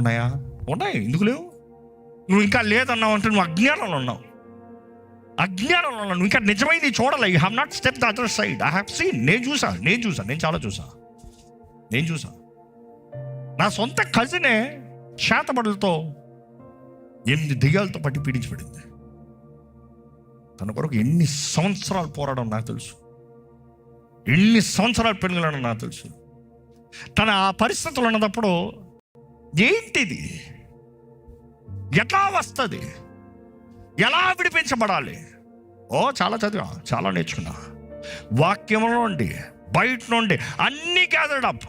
ఉన్నాయా? ఉన్నాయి. ఎందుకు లేవు? నువ్వు ఇంకా లేదన్నావు అంటే నువ్వు అజ్ఞానంలో ఉన్నావు. అజ్ఞానంలో ఉన్నావు. నువ్వు ఇంకా నిజమైంది చూడాలి. I have not step the other side I have seen నేను చూసా. నేను చూసా. నేను చాలా చూసా. నేను చూసా. నా సొంత కజినే శాతబడులతో ఎనిమిది దెయ్యాలతో పట్టి పీడించబడింది. తన కొరకు ఎన్ని సంవత్సరాలు పోరాడడం నాకు తెలుసు. ఎన్ని సంవత్సరాలు పెనుగలడం నాకు తెలుసు. తన ఆ పరిస్థితులు ఉన్నప్పుడు ఏంటిది? ఎట్లా వస్తుంది? ఎలా విడిపించబడాలి? ఓ చాలా చదివా చాలా నేర్చుకున్నా. వాక్యం నుండి బయట నుండి అన్నీ గ్యాదర్డ్ అప్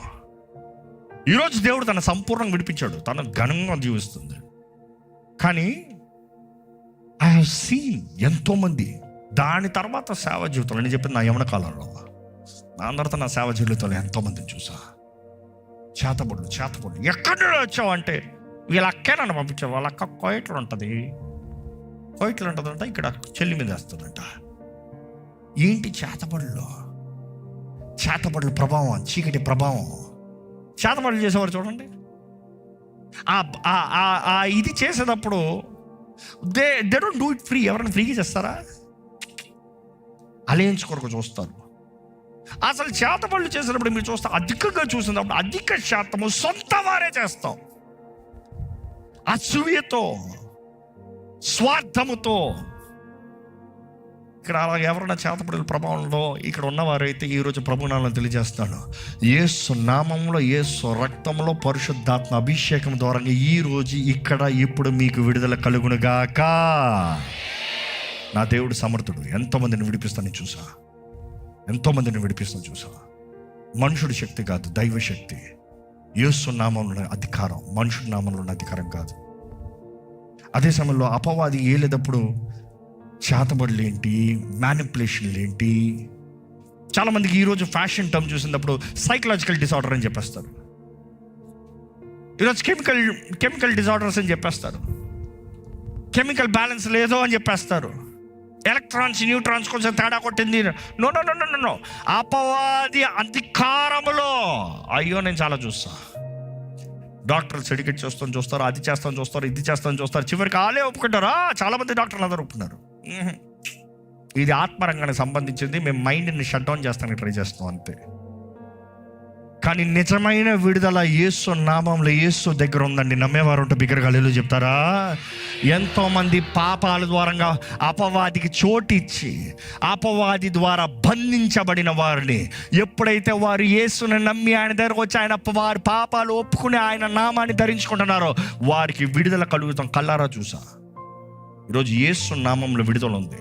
ఈరోజు దేవుడు తన సంపూర్ణంగా విడిపించాడు. తన ఘనంగా జీవిస్తుంది. కానీ ఐ హావ్ సీన్ ఎంతోమంది దాని తర్వాత సేవ జీవితంలో నేను చెప్పింది నా యమన కాలంలో నా అందరితో నా సేవ జీవితంలో ఎంతోమందిని చూసా. చేతబడులు చేతబడులు. ఎక్కడి నుండి వచ్చావు అంటే వీళ్ళ అక్కే నన్ను పంపించావు. వాళ్ళ అక్క కోయట్లు ఉంటుంది కోయట్లు ఉంటుందంట ఇక్కడ చెల్లి మీద వేస్తుందంట. ఏంటి చేతబడులు? చేతబడుల ప్రభావం చీకటి ప్రభావం. చేతబడులు చేసేవారు చూడండి. ఆ- ఇది చేసేటప్పుడు they they don't do it free ఎవరైనా ఫ్రీగా చేస్తారా? అలయన్స్ కొరకు చూస్తారు. అసలు చేతబడులు చేసినప్పుడు మీరు చూస్తే అధికంగా చూసినప్పుడు అధిక శాతము సొంత వారే చేస్తాం. అసూయతో స్వార్థముతో. ఇక్కడ అలా ఎవరైనా చేతపడిన ప్రభావంలో ఇక్కడ ఉన్నవారైతే ఈరోజు ప్రభునాలను తెలియజేస్తాడు. ఏసు నామంలో ఏసు రక్తంలో పరిశుద్ధాత్మ అభిషేకం ద్వారా ఈ రోజు ఇక్కడ ఇప్పుడు మీకు విడుదల కలుగునుగాక. నా దేవుడు సమర్థుడు. ఎంతోమందిని విడిపిస్తానని చూసా. ఎంతోమందిని విడిపిస్తాను చూసా మనుషుడి శక్తి కాదు దైవ శక్తి. యేసు నామంలో ఉన్న అధికారం. మనుషుడి నామంలో ఉన్న అధికారం కాదు. అదే సమయంలో అపవాది ఏలేటప్పుడు చేతబడులు ఏంటి? మ్యానిపులేషన్లు ఏంటి? చాలామందికి ఈరోజు ఫ్యాషన్ టర్మ్ చూసినప్పుడు సైకలాజికల్ డిసార్డర్ అని చెప్పేస్తారు. ఈరోజు కెమికల్ కెమికల్ డిసార్డర్స్ అని చెప్పేస్తారు. కెమికల్ బ్యాలెన్స్ లేదో అని చెప్పేస్తారు. ఎలక్ట్రాన్స్ న్యూట్రాన్స్ కొంచెం తేడా కొట్టింది. No no no no no అపవాది అధికారములో. అయ్యో నేను చాలా చూస్తా. డాక్టర్లు సర్టిఫికేట్ చేస్తాను చూస్తారు అది చేస్తాను చూస్తారు ఇది చేస్తాను చూస్తారు. చివరికి ఆలే ఒప్పుకుంటారా? చాలా మంది డాక్టర్లు అందరూ ఒప్పుకున్నారు. ఇది ఆత్మరంగానికి సంబంధించింది. మేము మైండ్ని షట్ డౌన్ చేస్తానికి ట్రై చేస్తాం అంతే. కానీ నిజమైన విడుదల యేసు నామంలో యేసు దగ్గర ఉందండి. నమ్మేవారు ఉంటే బిగ్గరగా లేలు చెప్తారా? ఎంతోమంది పాపాల ద్వారంగా అపవాదికి చోటిచ్చి అపవాది ద్వారా బంధించబడిన వారిని ఎప్పుడైతే వారు యేసుని నమ్మి ఆయన దగ్గరకు వచ్చి ఆయన వారి పాపాలు ఒప్పుకుని ఆయన నామాన్ని ధరించుకుంటున్నారో వారికి విడుదల కలుగుతాం. కల్లారా చూసా? ఈరోజు యేసు నామంలో విడుదల ఉంది.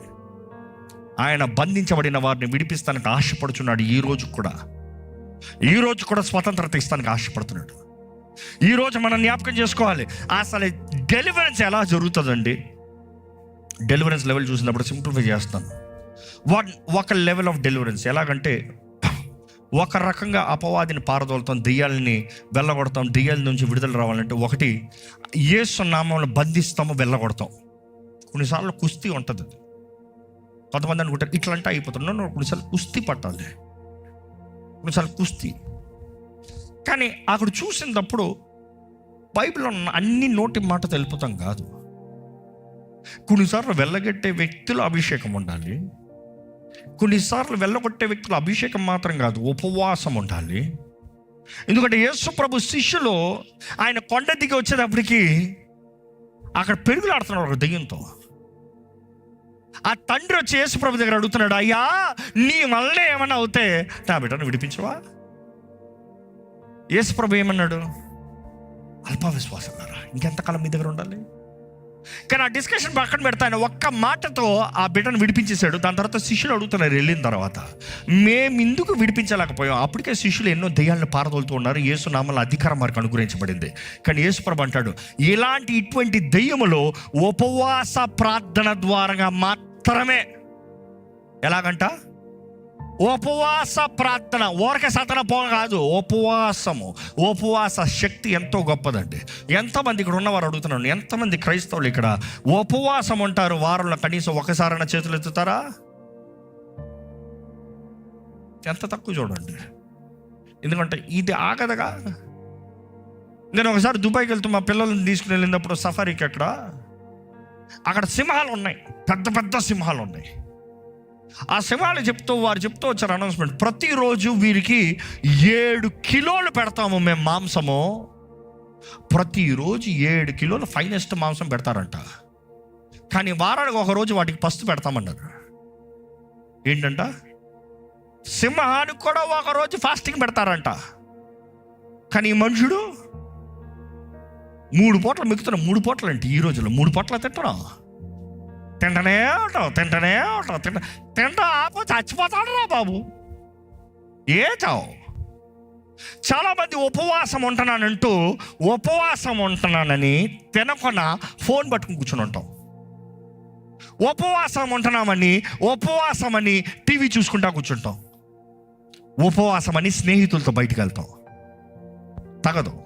ఆయన బంధించబడిన వారిని విడిపిస్తానికి ఆశపడుచున్నాడు ఈరోజు కూడా. ఈ రోజు కూడా స్వతంత్రత ఇస్తానికి ఆశపడుతున్నాడు. ఈరోజు మనం జ్ఞాపకం చేసుకోవాలి అసలు డెలివరెన్స్ ఎలా జరుగుతుందండి? డెలివరెన్స్ లెవెల్ చూసినప్పుడు సింప్లిఫై చేస్తాను. వన్ ఒక లెవెల్ ఆఫ్ డెలివరెన్స్ ఎలాగంటే ఒక రకంగా అపవాదిని పారదోలుతాం దెయ్యాలని వెళ్ళగొడతాం దెయ్యాల నుంచి విడుదల రావాలంటే ఒకటి ఏసు నామంలో బంధిస్తాము వెళ్ళగొడతాం. కొన్నిసార్లు కుస్తీ ఉంటుంది. కొంతమంది అనుకుంటారు ఇట్లా అంటే అయిపోతుంది కొన్నిసార్లు కుస్తీ పట్టాలి. కొన్నిసార్లు కుస్తీ. కానీ అక్కడ చూసినప్పుడు బైబిల్లో ఉన్న అన్ని నోటి మాట తెలుపుతాం కాదు. కొన్నిసార్లు వెళ్ళగట్టే వ్యక్తులు అభిషేకం ఉండాలి. కొన్నిసార్లు వెళ్ళగొట్టే వ్యక్తులు అభిషేకం మాత్రం కాదు ఉపవాసం ఉండాలి. ఎందుకంటే యేసు ప్రభు శిష్యులు ఆయన కొండ దిగి వచ్చేటప్పటికి అక్కడ పెరుగులాడుతున్నాడు ఒక దెయ్యంతో. ఆ తండ్రి వచ్చి యేసు ప్రభు దగ్గర అడుగుతున్నాడు అయ్యా నీ వల్ల ఏమన్నా అవుతే? నా బిడ్డను విడిపించవా? యేసు ప్రభు ఏమన్నాడు? అల్ప విశ్వాసం ఇంకెంతకాలం మీ దగ్గర ఉండాలి? కానీ ఆ డిస్కషన్ పక్కన పెడతా ఆయన ఒక్క మాటతో ఆ బిడ్డను విడిపించేశాడు. దాని తర్వాత శిష్యులు అడుగుతున్నారు వెళ్ళిన తర్వాత మేము ఇందుకు విడిపించలేకపోయాం? అప్పటికే శిష్యులు ఎన్నో దెయ్యాలను పారదోలుతూ ఉన్నారు. యేసు నామల అధికారం వారికి అనుగ్రహించబడింది. కానీ యేసుప్రభు అంటాడు ఇలాంటి ఇటువంటి దెయ్యములో ఉపవాస ప్రార్థన ద్వారా ఉత్తరమే. ఎలాగంట? ఉపవాస ప్రార్థన. ఊరక సతన పో కాదు. ఉపవాసము. ఉపవాస శక్తి ఎంతో గొప్పదండి. ఎంతమంది ఇక్కడ ఉన్నవారు అడుగుతున్నాను. ఎంతమంది క్రైస్తవులు ఇక్కడ ఉపవాసం ఉంటారు? వారంలో కనీసం ఒకసారైనా చేతులు ఎత్తుతారా? ఎంత తక్కువ చూడండి. ఎందుకంటే ఇది ఆగదగా. నేను ఒకసారి దుబాయ్కి వెళ్తూ మా పిల్లల్ని తీసుకుని వెళ్ళినప్పుడు సఫారీకి అక్కడ అక్కడ సింహాలు ఉన్నాయి. పెద్ద పెద్ద సింహాలు ఉన్నాయి. ఆ సింహాలు చెప్తూ వారు చెప్తూ వచ్చారు అనౌన్స్మెంట్ ప్రతిరోజు వీరికి ఏడు కిలోలు పెడతాము మేము మాంసము. ప్రతిరోజు ఏడు కిలోలు ఫైనెస్ట్ మాంసం పెడతారంట. కానీ వారానికి ఒకరోజు వాటికి పస్తు పెడతామన్నారు. ఏంటంట? సింహానికి కూడా ఒకరోజు ఫాస్టింగ్ పెడతారంట. కానీ మనుషుడు మూడు పూటలు మిగుతున్నా మూడు పూటలు అంటే ఈ రోజుల్లో మూడు పూటలు తింటున్నా. తింటనే ఉంటావు తింటనే ఉంటావు తింట తింటా ఆపో చచ్చిపోతాడు రా బాబు. ఏ చావు? చాలామంది ఉపవాసం ఉంటున్నానంటూ ఉపవాసం ఉంటున్నానని తినకుండా ఫోన్ పట్టుకుని కూర్చుని ఉంటాం. ఉపవాసం ఉంటున్నామని ఉపవాసం అని టీవీ చూసుకుంటా కూర్చుంటాం. ఉపవాసం అని స్నేహితులతో బయటకు వెళ్తాం. తగదు.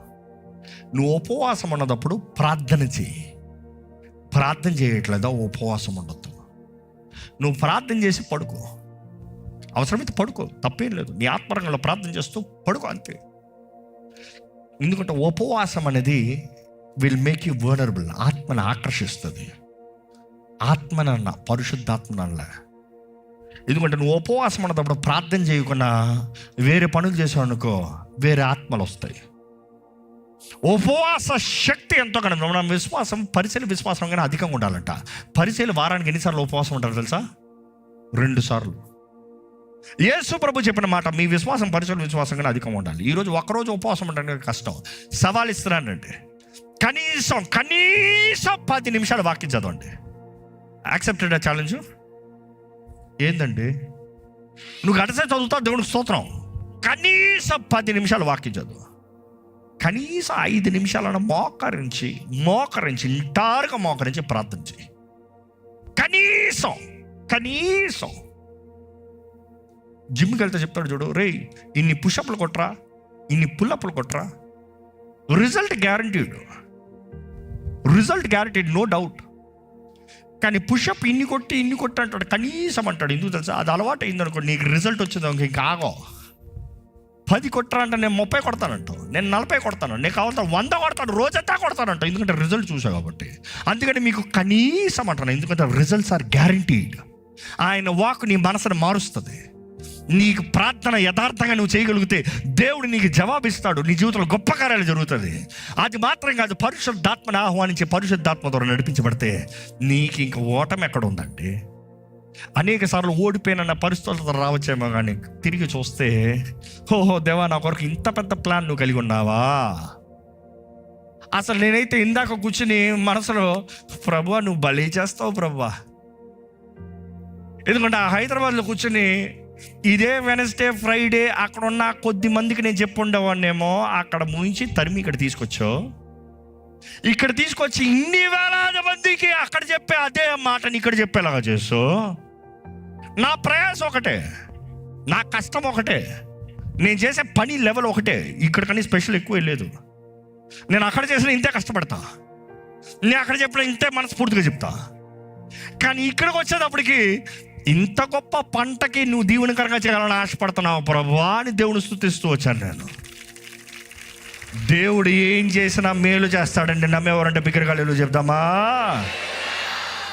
నువ్వు ఉపవాసం ఉన్నదప్పుడు ప్రార్థన చేయి. ప్రార్థన చేయట్లేదా ఉపవాసం ఉండొద్దు. నువ్వు ప్రార్థన చేసి పడుకో. అవసరమైతే పడుకో తప్పేం లేదు. నీ ఆత్మరంగంలో ప్రార్థన చేస్తూ పడుకో అంతే. ఎందుకంటే ఉపవాసం అనేది విల్ మేక్ యూ వర్నరబుల్ ఆత్మను ఆకర్షిస్తుంది. ఆత్మనన్న పరిశుద్ధాత్మనల్ల ఎందుకంటే నువ్వు ఉపవాసం ఉన్నప్పుడు ప్రార్థన చేయకుండా వేరే పనులు చేసావు అనుకో వేరే ఆత్మలు వస్తాయి. ఉపవాస శక్తి ఎంతో కన్నా మన విశ్వాసం పరిశీలి విశ్వాసం కానీ అధికంగా ఉండాలంట. పరిశీలి వారానికి ఎన్నిసార్లు ఉపవాసం ఉంటారు తెలుసా? రెండు సార్లు. యేసు ప్రభు చెప్పిన మాట మీ విశ్వాసం పరిశీలి విశ్వాసం కానీ అధికంగా ఉండాలి. ఈరోజు ఒక్కరోజు ఉపవాసం ఉండడానికి కష్టం. సవాల్ ఇస్తున్నానండి కనీసం కనీసం పది నిమిషాలు వాక్యం చదవండి. Accepted challenge? ఏందండి? నువ్వు గడిసే చదువుతావు దేవుడికి స్తోత్రం. కనీసం పది నిమిషాలు వాక్యం చదువు. కనీసం ఐదు నిమిషాలను మోకరించి మోకరించి నిటారుగా మోకరించి ప్రార్థన చేయి. కనీసం కనీసం. జిమ్కి వెళ్తే చెప్తాడు చూడు రే ఇన్ని పుషప్లు కొట్రా ఇన్ని పుల్లప్లు కొట్రా. Result guaranteed. Result guaranteed no doubt. కానీ పుషప్ ఇన్ని కొట్టి ఇన్ని కొట్టి అంటాడు కనీసం అంటాడు. ఎందుకు తెలుసా? అది అలవాటు అయిందనుకో నీకు రిజల్ట్ వచ్చిందో ఇంకా ఆగో. పది కొట్టరంటే నేను ముప్పై కొడతానంట నేను నలభై కొడతాను నేను కావాలంటే వంద కొడతాను రోజంతా కొడతానంట ఎందుకంటే రిజల్ట్ చూసా కాబట్టి. అందుకని మీకు కనీసం అంటాను ఎందుకంటే రిజల్ట్స్ ఆర్ గ్యారంటీడ్. ఆయన వాక్ నీ మనసును మారుస్తుంది. నీకు ప్రార్థన యథార్థంగా నువ్వు చేయగలిగితే దేవుడు నీకు జవాబిస్తాడు. నీ జీవితంలో గొప్ప కార్యాలు జరుగుతుంది. అది మాత్రం కాదు పరిశుద్ధాత్మను ఆహ్వానించి పరిశుద్ధాత్మ ద్వారా నడిపించబడితే నీకు ఇంక ఓటమి ఎక్కడ ఉందండి? అనేక సార్లు ఓడిపోయిన పరిస్థితులు రావచ్చేమో కానీ తిరిగి చూస్తే ఓహో దేవా నా కొరకు ఇంత పెద్ద ప్లాన్ నువ్వు కలిగి ఉన్నావా? అసలు నేనైతే ఇందాక కూర్చుని మనసులో ప్రభా నువ్వు బలి చేస్తావు ప్రభు. ఎందుకంటే ఆ హైదరాబాద్లో కూర్చుని ఇదే వెనస్డే ఫ్రైడే అక్కడ ఉన్న కొద్ది మందికి నేను చెప్పుండేవాడినేమో అక్కడ ముంచి తరిమి ఇక్కడ తీసుకొచ్చావు. ఇక్కడ తీసుకొచ్చి ఇన్ని వేలాది మందికి అక్కడ చెప్పే అదే మాటని ఇక్కడ చెప్పేలాగా చేస్తూ నా ప్రయాస ఒకటే. నా కష్టం ఒకటే. నేను చేసే పని లెవెల్ ఒకటే. ఇక్కడ కానీ స్పెషల్ ఎక్కువ లేదు. నేను అక్కడ చేసిన ఇంతే కష్టపడతా. నేను అక్కడ చెప్పిన ఇంతే మనస్ఫూర్తిగా చెప్తా. కానీ ఇక్కడికి వచ్చేటప్పటికి ఇంత గొప్ప పంటకి నువ్వు దీవెనకరంగా చేయాలని ఆశపడుతున్నావు ప్రభా అని దేవుని స్థుతిస్తూ వచ్చాను నేను. దేవుడు ఏం చేసినా మేలు చేస్తాడండి నమ్మేవారంటే బిగ్గరగా చెప్దామా?